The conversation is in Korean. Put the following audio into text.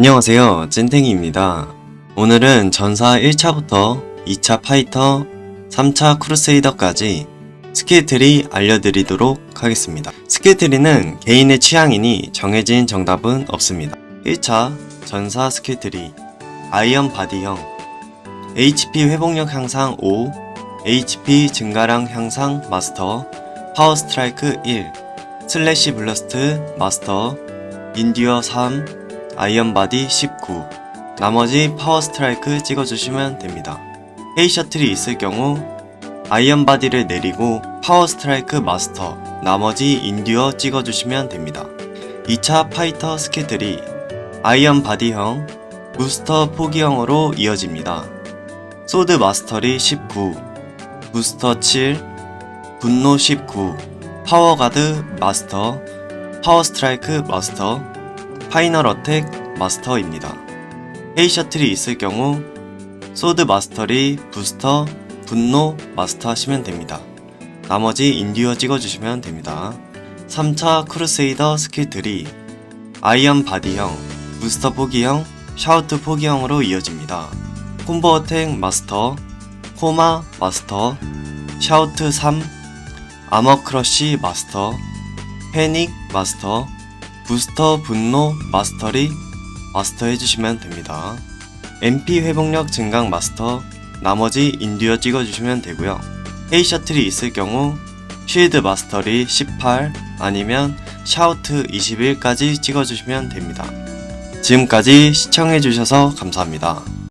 안녕하세요. 찐탱이입니다. 오늘은 전사 1차부터 2차 파이터, 3차 크루세이더까지 스킬트리 알려드리도록 하겠습니다. 스킬트리는 개인의 취향이니 정해진 정답은 없습니다. 1차 전사 스킬트리 아이언 바디형 HP 회복력 향상 5, HP 증가량 향상 마스터, 파워 스트라이크 1, 슬래시 블러스트 마스터, 인디어 3, 아이언 바디 19. 나머지 파워 스트라이크 찍어주시면 됩니다. 헤이 셔틀이 있을 경우 아이언 바디를 내리고 파워 스트라이크 마스터, 나머지 인듀어 찍어주시면 됩니다. 2차 파이터 스킬들이 아이언 바디형, 부스터 포기형으로 이어집니다. 소드 마스터리 19, 부스터 7, 분노 19, 파워 가드 마스터, 파워 스트라이크 마스터, 파이널 어택 마스터입니다. 헤이 셔틀이 있을 경우 소드 마스터리 부스터 분노 마스터 하시면 됩니다. 나머지 인듀어 찍어주시면 됩니다. 3차 크루세이더 스킬들이 아이언 바디형, 부스터 포기형, 샤우트 포기형으로 이어집니다. 콤보 어택 마스터, 코마 마스터, 샤우트 3, 아머 크러쉬 마스터, 패닉 마스터, 부스터 분노 마스터리 마스터 해주시면 됩니다. MP 회복력 증강 마스터 나머지 인듀어 찍어주시면 되고요. 헤이 셔틀이 있을 경우 쉴드 마스터리 18 아니면 샤우트 21까지 찍어주시면 됩니다. 지금까지 시청해주셔서 감사합니다.